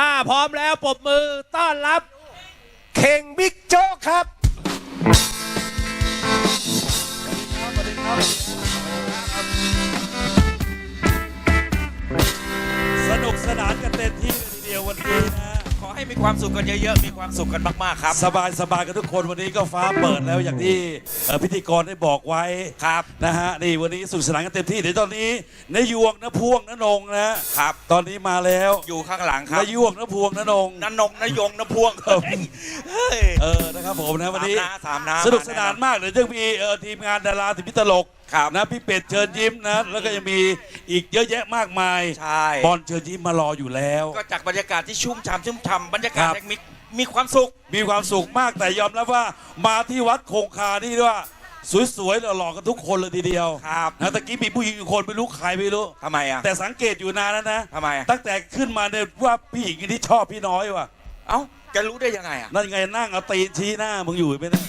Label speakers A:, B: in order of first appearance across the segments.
A: ถ้าพร้อมแล้วปรบมือต้อนรับ
B: เข่งบิ๊กโจ๊กครับ
C: สนุกสนานกันเต็มที่เลยทีเดียววันนี้นะ
D: ให้มีความสุขกันเยอะๆ มีความสุขกันมากๆครับ
C: สบายสบายกันทุกคนวันนี้ก็ฟ้าเปิดแล้วอย่างที่เอ่อพิธีกรได้บอกไว้
D: ครับ
C: นะฮะนี่วันนี้สนุกสนานกันเต็มที่เดี๋ยวตอนนี้นายยวงนะพวงนะนงนะครับ ตอนนี้มาแล้ว
D: อยู่ข้างหลังครับ
C: นายยวงนะพวงนะนง
D: นันนงนายงนพวงเฮ้ยเฮ้ย
C: เออนะครับผมนะวันนี้
D: สามน้าสามน้า
C: สนุกสนานมากเดี๋ยวจะมีเอ่อทีมงานดาราทีมพิตลก
D: ครับ
C: นะพี่เป็ดเชิญยิ้มนะ แล้วก็ยังมีอีกเยอะแยะมากมาย
D: ใช่
C: บอลเชิญยิ้มมารออยู่แล้ว
D: ก็จากบรรยากาศที่ชุ่มฉ่ำชุ่มฉ่ำบรรยากาศ
C: ครับ
D: แห่งมีมีความสุข
C: มีความสุขมากแต่ยอมรับว่ามาที่วัดคงคานี่ว่าสวยๆหล่อๆกันทุกคนเลยทีเดียว
D: ครับ
C: นะตะกี้มีผู้หญิงอยู่คนไม่รู้ใครไม่รู้
D: ทำไมอะ
C: แต่สังเกตอยู่นานแล้วนะ
D: ทำไมอะ
C: ตั้งแต่ขึ้นมาเนี่ยว่าผู้หญิงที่ชอบพี่น้อยว่ะ
D: เอ้าจะรู้ได้ยังไงอะ
C: นั่นไงนั่งเอาตีนชี้หน้ามึงอยู่ไปนะ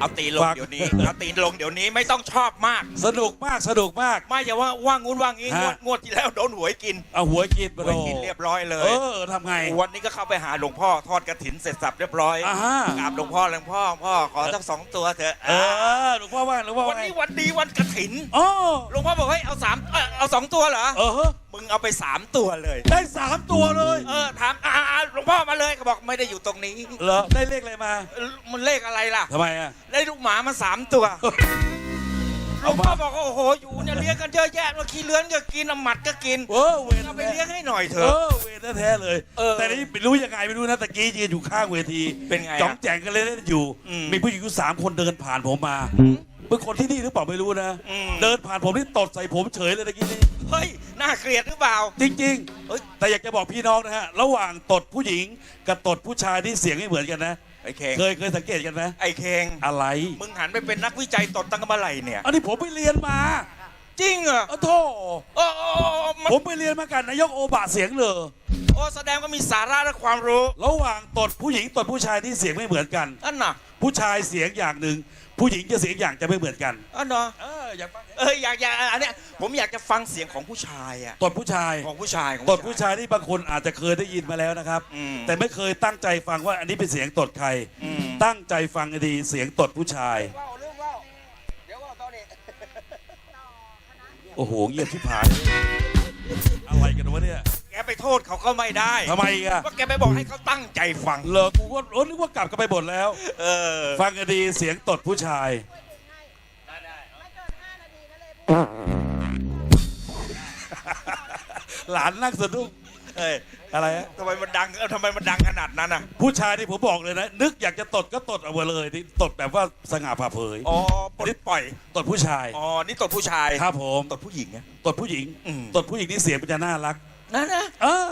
D: เอาตีนลง
C: ฝาก
D: เดี๋ยวนี้เอาตีนลงเดี๋ยวนี้ไม่ต้องชอบมาก
C: สนุกมากสนุกมาก
D: ไม่อย่าว่าว่างงูนว่างงี้งว
C: ฮะ
D: ดงวดที่แล้วโดนหวยกิน
C: เอาหัวกิน
D: ห
C: มา
D: วย
C: โด
D: กินเรียบร้อยเลย
C: เออทำไง
D: วันนี้ก็เข้าไปหาหลวงพ่อทอดกระถินเสร็จสับเรียบร้อย
C: อ่าฮะ
D: กราบหลวงพ่อหลวงพ่อพ่อขอสักสองตัวเถอะ
C: เออหลวงพ่อว่าหลวงพ่อ
D: วั
C: ว่านไง
D: นี้วันดีวันกระถิน
C: อ๋อ
D: หลวงพ่อบอกเฮ้ยเอาสามเอ้ยเอาสองตัวเหรอ
C: เออฮะ
D: มึงเอาไปสามตัวเลย
C: ได้สามตัวเลย
D: เออถามอ่าอ่าหลวงพ่อมาเลยเขาบอกไม่ได้อยู่ตรงนี้
C: เหรอได้เลขอะไรมา
D: เออมันเลขอะไรล่ะ
C: ทำไมอะ
D: ได้ลูกหมามาสามตัวหล
C: เอา
D: วง
C: มา
D: พ่อบอกว่าโอ้โหอยู่เนี่ยเลี้ยงกันเยอะแยะว่าขี้เลื้อนก็กินเอาหมัดก็กิน
C: เออเวร
D: เอาไปเลี้ยงให้หน่อยเถ
C: เอ
D: อะ
C: อเวรแท้ๆเลย
D: เออ
C: แต่นี่ไม่รู้ยังไงไม่รู้นะตะกี้ยืนอยู่ข้างเวที
D: เป็นไงอะ
C: จ้องแจงกันเล่นๆอยู่
D: อืม
C: มีผู้หญิงอยู่สามคนเดินผ่านผมมา เป็นคนที่นี่หรือเปล่าไม่รู้นะ
D: อืม
C: เดินผ่านผมนี่ตดใส่ผมเฉยเลยตะกี้นี้
D: เฮ้ย น่าเกลียดหรือเปล่า
C: จริง
D: เอ้ย
C: ๆแต่อยากจะบอกพี่น้องนะฮะ ระหว่างตดผู้หญิงกับตดผู้ชายที่เสียงไม่เหมือนกันนะ
D: ไอ้เคง
C: เคยเคยสังเกตกันไหม
D: ไอ้เคง
C: อะไร
D: มึงหันไปเป็นนักวิจัยตดตั้งแต่เมื่อไหร่เนี่ย
C: อันนี้ผมไปเรียนมา
D: จริงเหรอ
C: โอ้โธ
D: โอ้โอ้โอ้มัน
C: ผมไปเรียนมากันนายกโอบะเสียงเลย
D: โอ้แสดงว่ามีสาระและความรู้
C: ระหว่างตดผู้หญิงตดผู้ชายที่เสียงไม่เหมือนกัน
D: อันน่ะ
C: ผู้ชายเสียงอย่างหนึ่ง ผู้หญิงจะเสียงอย่างจะไม่เหมือนกัน
D: อันเนาะ
C: เอออยากฟัง
D: เอออยากอยากอันเนี้ยผมอยากจะฟังเสียงของผู้ชายอะ
C: ตดผู้ชาย
D: ของผู้ชายของ
C: ตดผู้ชายที่บางคนอาจจะเคยได้ยินมาแล้วนะครับ
D: อืม
C: แต่ไม่เคยตั้งใจฟังว่าอันนี้เป็นเสียงตดใคร
D: อืม
C: ตั้งใจฟังให้ดีเสียงตดผู้ชายโอ้โหเงียบชิบหาย อะไรกันวะเนี่ย
D: แกไปโทษเขาก็ไม่ได้
C: ทำไมอีกอะ
D: ว่าแกไปบอกให้เขาตั้งใจฟัง
C: เหลอกูว่าโอ้นึกว่ากลับกันไปหมดแล้ว
D: เออ
C: ฟังให้ดีเสียงตดผู้ชาย หลานนั่งสะดุ้ง
D: เอ้ย
C: อะไรฮะ
D: ทำไมมันดังเออทำไมมันดังขนาดนั้นอะ
C: ผู้ชายที่ผมบอกเลยนะ นึกอยากจะตดก็ตดเอาไว้เลยนี่ตดแบบว่าสง่าผ่าเผย
D: อ๋อปลดปล่อย
C: ตดผู้ชาย
D: อ๋อ นี่ตดผู้ชาย
C: ครับผม
D: ตดผู้หญิงอะ
C: ตดผู้หญิง
D: อืม
C: ตดผู้หญิงนี่เสียงมันจะน่ารัก
D: นั่นนะ
C: เออ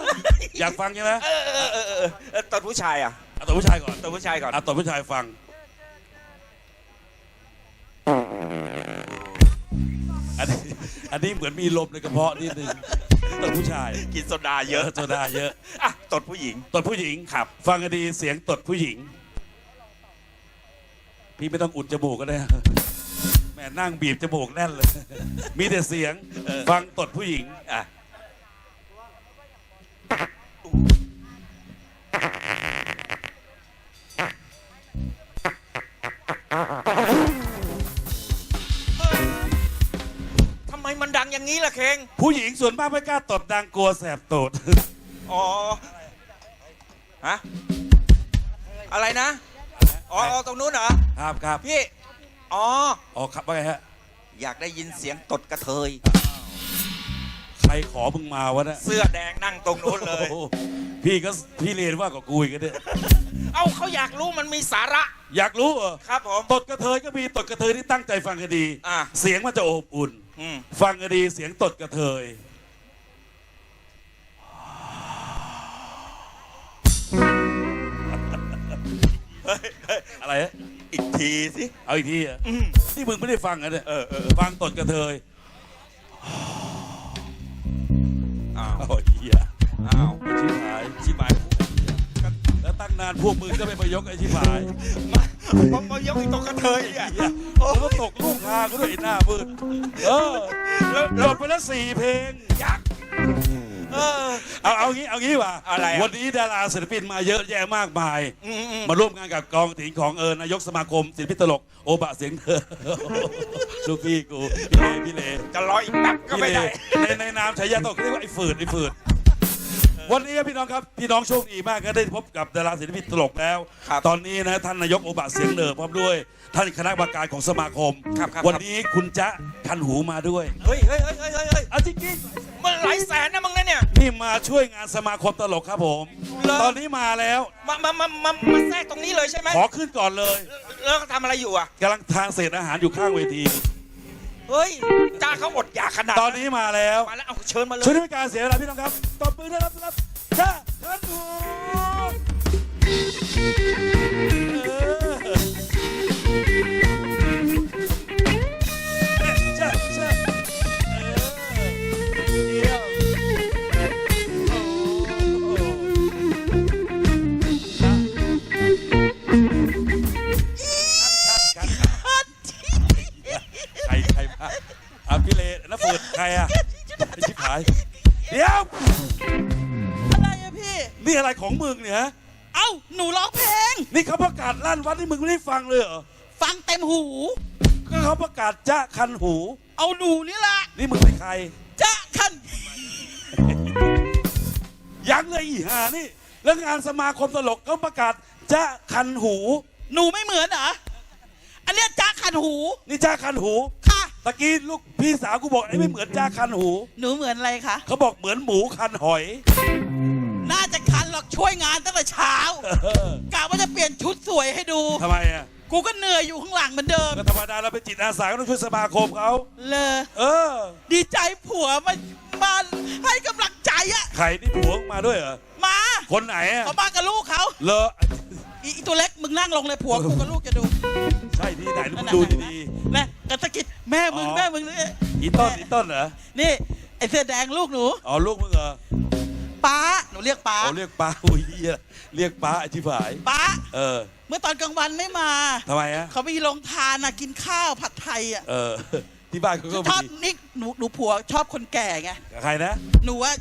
C: อยากฟังใช่ไหม
D: เออเออเออเออเออตดผู้ชายอะ
C: เอาตดผู้ชายก่อน
D: ตดผู้ชายก่อน
C: เอาตดผู้ชายฟัง อันนี้อันนี้เหมือนมีลมในกระเพาะนิดนึงตดผู้ชาย
D: กินโซดาเย
C: เย
D: อะ
C: อะโซดาเยอะ
D: อะตดผู้หญิง
C: ตดผู้หญิง
D: ครับ
C: ฟังให้ดีเสียงตดผู้หญิง พี่ไม่ต้องอุดจมูกก็ได้แม่นั่งบีบจมูกแน่นเลย มีแต่เสียงฟังตดผู้หญิง
D: อะ ทำไมมันดังอย่างนี้ล่ะเคง
C: ผู้หญิงส่วนมากไม่กล้าตดดังกลัวแสบตูด
D: อ๋อ ฮะ อะไรนะ อ๋ออ๋อตรงนู้นเหรอ
C: ครับครับ
D: พี่ อ๋อ
C: อ๋อครับว่าไงฮะ
D: อยากได้ยินเสียงตดกระเทย
C: ใค รขอมึงมาวะเนะ
D: เสื้อแดงนั่งตรงนู้นเลย
C: โอ้โหพี่ก็พี่เรียนว่ากับกูอีกนะเนี่ย
D: เอ้าเขาอยากรู้มันมีสาระ
C: อยากรู้เหรอ
D: ครับผม
C: ตดกระเทยก็มีตดกระเทยที่ตั้งใจฟังให้ดี
D: อะ
C: เสียงมันจะอบอุ่น
D: อืม
C: ฟังให้ดีเสียงตดกระเทย อะไรฮะ
D: อีกทีสิ
C: เอาอีกทีอะ
D: อืม
C: นี่มึงไม่ได้ฟังอะเนี่ย
D: เออเออ
C: ฟังตดกระเทย
D: อ้าว
C: ชิบหาย
D: ชิบหาย
C: แล้วตั้งนานพวกมึงก็ไม่มายกไอ้ชิบหาย
D: มาผมมายกไอ้ตกกระเทยอะ
C: เหี้ย
D: โอ้
C: แล้วตกลูกคากูด้วยไอ้หน้ามืดเออ
D: แล้ว
C: จบไปแล้วสี่เพลง
D: ยักษ์เออ
C: เอาเอางี้เอางี้ว่า
D: อะไรอะ
C: วันนี้ดาราศิลปินมาเยอะแยะมากมาย
D: อืมอืม
C: มาร่วมงานกับกองถิงของเอิญนายกสมาคมศิลปินตลกโอบะเสียงเธอ ลูกพี่กู พี่เลพี่เล
D: จะรออีกแป๊บก็
C: พี่
D: ไม่
C: เล
D: ได้
C: ในในนามฉายาตลกเรียกว่าไอ้ฝืดไอ้ฝืด วันนี้พี่น้องครับพี่น้องโชคดีมากก็ได้พบกับดาราศิลปินตลกแล้ว
D: ครับ
C: ตอนนี้นะท่านนายกโอบะเสียงเนอพร้อมด้วย ท่านคณะกรรมการของสมาคม
D: ครับครับ
C: วันนี้คุณจ๊ะคันหูมาด้วย
D: เฮ้ยเฮ้ยเฮ้ยเฮ้ยเฮ้ยเฮ้ย
C: เอาจริงๆ
D: มันหลายแสนนะมึงนะเนี่ย
C: นี่มาช่วยงานสมาคมตลกครับผม
D: เหรอ
C: ตอนนี้มาแล้ว
D: มามามามามาแทรกตรงนี้เลยใช่ไหม
C: ขอขึ้นก่อนเลย
D: แล้วก็ทำอะไรอยู่อะ
C: กำลังทานเศษอาหารอยู่ข้างเวที
D: เฮ้ยจ้าเขาอดอยากขนาด
C: ตอนนี้มาแล้ว
D: มาแล้วเอาเชิญมาเลย
C: ช่วยด้วยการเสียเวลาพี่น้องครับตบมือนะครับครับจ้าท่านหู มึงเนี่ยฮะ
E: เอ้า หนูร้องเพลง
C: นี่เขาประกาศลั่นวัดนี่มึงไม่ได้ฟังเลยเหรอ
E: ฟังเต็มหู
C: ก็เขาประกาศจ้าคันหู
E: เอาหนูนี่ละ
C: นี่มึงเป็นใคร
E: จะคัน
C: ยังเลยอีห่านี่ แล้วงานสมาคมตลกเขาประกาศจ้าคันหู
E: หนูไม่เหมือนเหรอ อันเนี้ยจะคันหู
C: นี่จ้าคันหู
E: ค่ะ
C: ตะกี้ลูกพี่สาวกูบอกไอ้ไม่เหมือนจ้าคันหู
E: หนูเหมือนอะไรคะ
C: เขาบอกเหมือนหมูคันหอย
E: ช่วยงานตั้งแต่เช้า
C: เออกะ
E: ว่าจะเปลี่ยนชุดสวยให้ดู
C: ทำไมอะ
E: กูก็เหนื่อยอยู่ข้างหลังเหมือนเดิม
C: ก็ธรรมดาเราเป็นจิตอาสาก็ต้องช่วยสมาคมเขา
E: เลย
C: เออ
E: ดีใจผัวมามาให้กำลังใจอะ
C: ไข่นี่ผัวมึงมาด้วยเหรอ
E: มา
C: คนไหนอะ
E: เขามากับลูกเขา
C: เลอะ
E: อีอีตัวเล็กมึงนั่งลงเลยผัวกูกับลูกจะดู
C: ใช่ที่ไหนมึงดูดี
E: นะกระตะกิดแม่มึง
C: อ๋อ
E: แม่มึงนี่
C: ๆอีต้นอีต้นเหรอ
E: นี่ไอเสื้อแดงลูกหนู
C: อ๋อลูกมึงเหรอ
E: ป้าหนูเรียกป้า
C: อ๋อเรียกป้าอุ้ยเหี้ยเรียกป้าไอ้ที่ผาย
E: ป้า
C: เออ
E: เมื่อตอนกลางวันไม่มา
C: ทำไมฮะ
E: เขามีโรงทานอะกินข้าวผัดไทยอะ
C: เออ ที่บ้านเขาก็
E: ชอบ
C: มี
E: นี่หนูหนูผัวชอบคนแก่ไง
C: ใครนะ
E: หนูว่า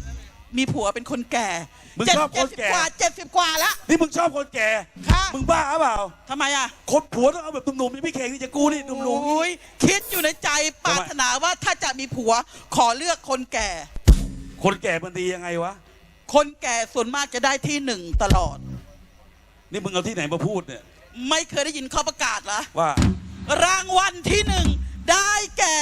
E: มีผัวเป็นคนแก่
C: มึง
E: เจ็ด
C: ชอบคนแก่
E: เจ็ดสิบกว่าเจ็ดสิบกว่าแล้ว
C: นี่มึงชอบคนแก่
E: ค่ะ
C: มึงบ้าหรือเปล่า
E: ทำไมอะ
C: คนผัวต้องเอาแบบหนุ่มๆนี่พี่เข่งนี่จะกูนี่หนุ่ม
E: โอ้ยคิดอยู่ในใจปรารถนาว่าถ้าจะมีผัวขอเลือกคนแก่
C: ๆคนแก่มันดียังไงวะ
E: คนแก่ส่วนมากจะได้ที่หนึ่งตลอด
C: นี่มึงเอาที่ไหนมาพูดเนี่ย
E: ไม่เคยได้ยินเขาประกาศเหรอ
C: ว่า
E: รางวัลที่หนึ่งได้แก่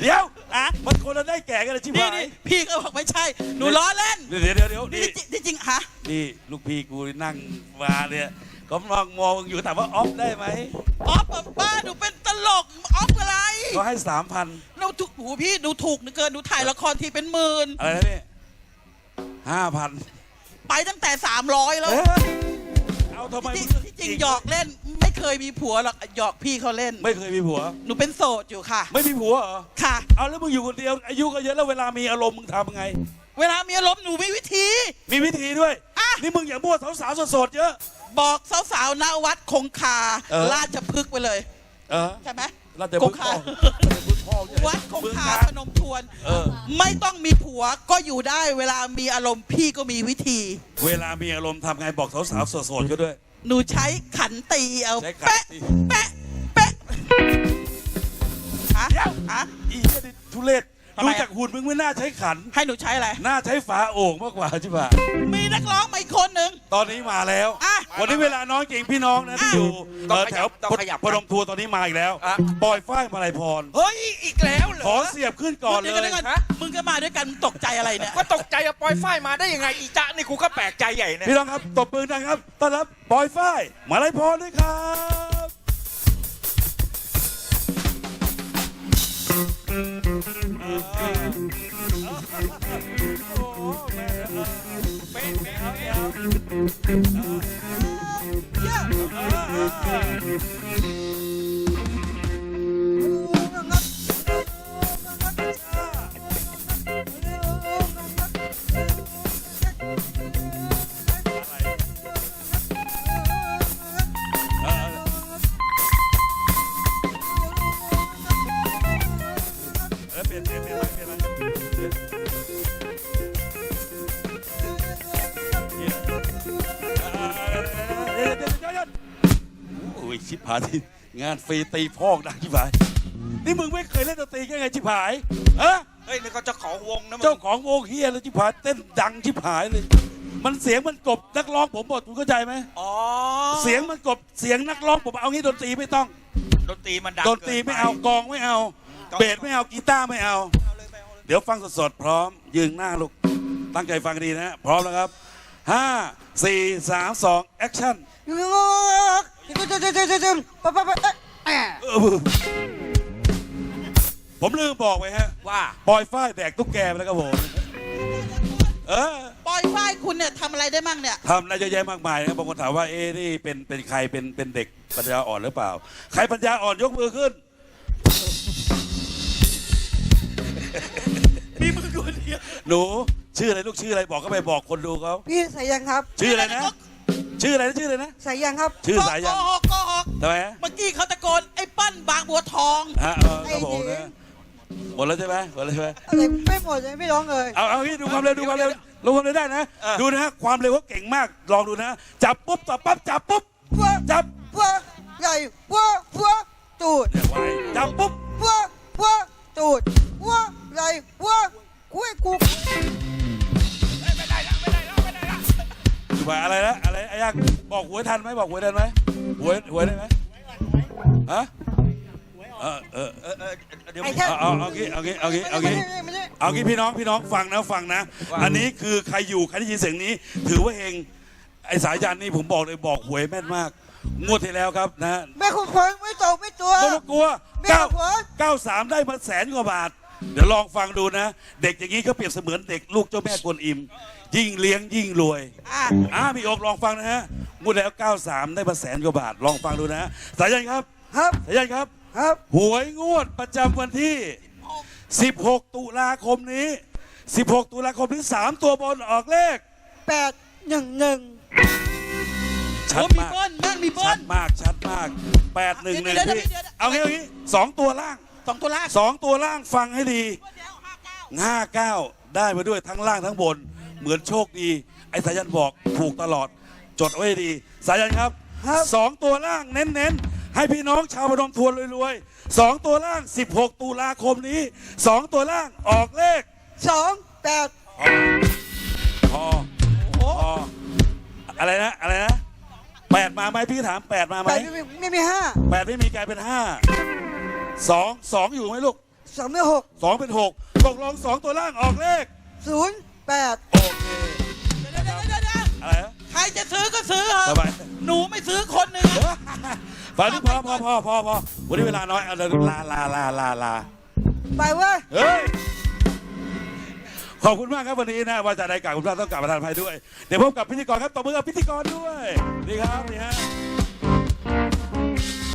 C: เดี๋ยว
E: อะ
C: มันคนละได้แก่กันเลยชิบ
E: นี่
C: หาย
E: นี่พี่ก็บอกไม่ใช่ หนูล้อเล่น
C: เดี๋ยวเดี๋ยวเดี๋ยว
E: นี่
C: นี่
E: จริงนี่จริงฮะ
C: นี่ลูกพี่กูนั่งมาเนี่ยก็มองมองอยู่แต่ว่าออฟได้ไหม
E: ออฟป้าป้าหนูเป็นต ลกออฟอะไร
C: ก็ให้สามพัน
E: หนูถูกหูพี่ดูถูกเหลือเกินหนูถ่ายละครทีเป็นหมื่น
C: อะไรนะเนี่ยห้าพัน
E: ไปตั้งแต่300แล้ว
C: เอาทำไม
E: ที่
C: มึง
E: ที่จริงหยอกเล่น ไม่เคยมีผัวหรอกหยอกพี่เขาเล่น
C: ไม่เคยมีผัว
E: หนูเป็นโสดอยู่ค่ะ
C: ไม่มีผัวเหรอ
E: ค่ะ
C: เอาแล้วมึงอยู่คนเดียวอายุก็เยอะแล้วเวลามีอารมณ์มึงทำไง
E: เวลามีอารมณ์หนูมีวิธี
C: มีวิธีด้วย
E: อะ
C: นี่มึงอย่ามั่วสาวๆสดๆเยอะ
E: บอกสาวๆณวัดคงคา
C: เออ
E: ราชพฤกษ์ไปเลย
C: เออ
E: ใช่ไหม
C: เราจะ
E: ค
C: พึ่
E: ง
C: ง
E: คา
C: พ่อเราจะพึ่งพ่อเนี่ย
E: วัดคง
C: มึ
E: คา
C: นะ
E: พนมทวน
C: เออ
E: ไม่ต้องมีผัวก็อยู่ได้เวลามีอารมณ์พี่ก็มีวิธี
C: เวลามีอารมณ์ทำไงบอกสาวๆโสดๆก็ด้วย
E: หนูใช้ขันตีเอา
C: ใช้ขัน
E: เป๊ะ
C: ตี
E: เป๊ะเป๊ะฮะ
C: เดี๋ยว
E: ฮะ
C: อีเหี้ยนี่ทุเรศ
E: ทำไม
C: ดู
E: อะ
C: จากหุ่นมึงไม่น่าใช้ขัน
E: ให้หนูใช้อะไร
C: น่าใช้ฝาโอ่งมากกว่าใช่ปะ
E: มีนักร้องมาอีกคนหนึ่ง
C: ตอนนี้มาแล้ว
E: อะ
C: วันนี้เวลาน้อยเก่งพี่น้องนะที่
E: อะ
C: อยู่
D: ต้อง
C: เอ่อ
D: ข
C: แถ
D: ยั
C: ว
D: บต้องขยับ
C: พนมทัวร์ตอนนี้มาอีกแล้ว
D: อะ
C: ปอยฝ้ายมาลัยพร
D: เฮ้ย อีกแล้วเหรอ
C: ขอเสียบขึ้นก่อนเล
E: เดี๋ยวยก่อน
D: ฮะ
E: มึงก็มาด้วยกันมึงตกใจอะไรเนี่ย
D: ก็ตกใจอะปอยฝ้ายมาได้ยังไงอีจ๊ะนี่กูก็แปลกใจใหญ่เนี่ย
C: พี่น้องครับตบมือนะครับต้อนรับปอยฝ้ายมาลัยพรด้วยครับเอ yeah. Uh, yeah. Uh, ชิบหายที่งานฟรีตีพอกดังชิบหาย นี่มึงไม่เคยเล่นดนตรีกันไงชิบหายเอะ
D: เฮ้ยนี่เขาเจะของวงนะมึ
C: เจ้างของวงเฮียเลยชิบหายเต้นดังชิบหายเลย มันเสียงมันกบนักร้องผมหมดคุณเข้าใจไหม
D: อ๋อ
C: เสียงมันกบเสียงนักร้องผมเอางี้ดนตรีไม่ต้อง
D: ดนตรีมันดัง
C: ดนตรีไม่เอา
D: กินป
C: กลองไม่เอา
D: กลอง
C: เบสไม่เอากีตาร์ไม่เอา
D: เอาเลยไม่เอาเลย
C: เดี๋ยวฟังสดๆพร้อม ยืนหน้าลูกตั้งใจฟังดีนะฮะพร้อมแล้วครับห้าสี่สามสองแอคชั่น ผมลืมบอกไปฮะ
D: ว่า
C: ปล่อยฝ้ายแดกตุ๊กแกไปแล้วครับผมเออ
E: ปล่อยฝ้ายคุณเนี่ยทำอะไรได้มั่งเนี่ย
C: ทำอะไรเยอะแยะมากมายนะครับบางคนถามว่าเอ๊ะนี่เป็นเป็นใครเป็นเป็นเด็กปัญญาอ่อนหรือเปล่า ใครปัญญาอ่อนยกมือขึ้น
A: มีมึงคนเดียว
C: หนูชื่ออะไรลูกชื่ออะไรบอกเข้าไปบอกคนดูเขา
F: พี่สายยังครับ
C: ชื่ออะไรนะ ชื่ออะไรนะชื่ออะไรนะ
F: สายยังครับ
C: ชื่อสายยัน
E: โกหกโกหก
C: ทำไมฮะ
E: เมื่อกี้เขาตะโกนไอ้ปั้นบางบัวทอง
C: ฮะเออครับผมนะหมดแล้วใช่ไหมหมดแล้วใช่ไหม
F: อะไรไม่หมดเลยไม่ร้องเลย
C: เอาเอางี้ดูความเร็วดูความเร็วดูความเร็วได้นะ ดูนะฮะความเร็วเขาเก่งมากลองดูนะ จับปุ๊บต่อปั๊บจับปุ๊บ
F: วัว
C: จับ
F: วัวใหญ่วัววัวตูด
C: เนี่ยไวจับปุ๊บ
F: วัววัวตูดวัวใหญ่วัวกุ้ยกุก
C: ไปอะไรนะอะไรไอ้ยักษ์บอกหวยทันไหมบอกหวยทันไหมหวยหวยได้ไหมฮะเออเออ
D: เออเออเดี๋ยว
F: ไอ้
D: มึง
F: แค่
C: เอาเอาเอางี้เอางี้เอางี้เอางี้
F: ไม่ได้ไม่ได้
C: เอางี้พี่น้องพี่น้องฟังนะฟังนะ
D: ว่า
C: อันนี้คือใครอยู่ใครได้ยินเสียงนี้ ถือว่าเฮงไอ้สายยันนี่ผมบอกเลยบอกหวยแม่นมาก งวดที่แล้วครับนะ
F: แม่คุณพลไม่ตกไม่ตัว
C: ไม่ต้องกลัว
F: ไม่
C: เก้า
F: เอาหัว
C: เก้าสามได้มาแสนกว่าบาท เดี๋ยวลองฟังดูนะ เด็กอย่างนี้ก็เปรียบเสมือนเด็กลูกเจ้าแม่กวนอิม ยิ่งเลี้ยงยิ่งรวย
E: อะ
C: อ่ามีอกลองฟังนะฮะงวดแล้ว 93 ได้มาแสนกว่าบาท ลองฟังดูนะ สายันครับ
F: ครับ
C: สายันครับ
F: ครับ
C: หวยงวดประจำวันที่ 16 ตุลาคมนี้ 16 ตุลาคมนี้3ตัวบนออกเลข
F: แปดหนึ่งหนึ่ง
C: ชัด
E: โอ้มี
C: มาก
E: เบิ้ลนั่งมีเบิ้
C: ชั
E: ล
C: ดมาก ชัดมาก 8 1 1
E: เดี๋ยวเดี๋ยว
C: พี่
E: เดี๋ยว
C: เอางี้เอางี้สองตัวล่าง
E: สองตัวล่าง
C: สองตัวล่างฟังให้ดี
E: เดี๋ยวห้าเก้า
C: 59ได้มาด้วยทั้งล่างทั้งบน เหมือนโชคดี ไอ้สายันบอกถูกตลอด จดเอาไว้ให้ดี สายันครับ
F: ครับ
C: สองตัวล่างเน้นๆ ให้พี่น้องชาวพนมทวนรวยๆสองตัวล่าง 16 ตุลาคมนี้สองตัวล่างออกเลข
F: สองแปด
C: พอพอพออะไรนะอะไรนะแปดมาไหมพี่ถามแปดมาไหม
F: แปดไม่มีไม่มีห้า
C: แปดไม่มีกลายเป็นห้า สองสองอยู่ไหมลูก
F: สองไม่หก
C: สองเป็นหกตกลงสองตัวล่างออกเลข
F: ศูนย์แปด
C: โอเค
E: เดี๋ยวเดี๋ยวเดี๋ยวเดี๋ยว
C: อะไรนะ
E: ใครจะซื้อก็ซื้อเถ
C: ส
E: อะ
C: บาย
E: หนูไม่ซื้อคนหนึ่งอะ
C: ฝันพอพอพอพอพอวันนี้เวลาน้อยเอาเลยลาลาลาลาลา
F: ไปเว้ย
C: เฮ้ยขอบคุณมากครับวันนี้นะว่าจะได้กล่าวคุณพระต้องกลับประทานอภัยด้วย เดี๋ยวพบกับพิธีกรครับตบมือกับพิธีกรด้วยนี่ครับนี่ฮะ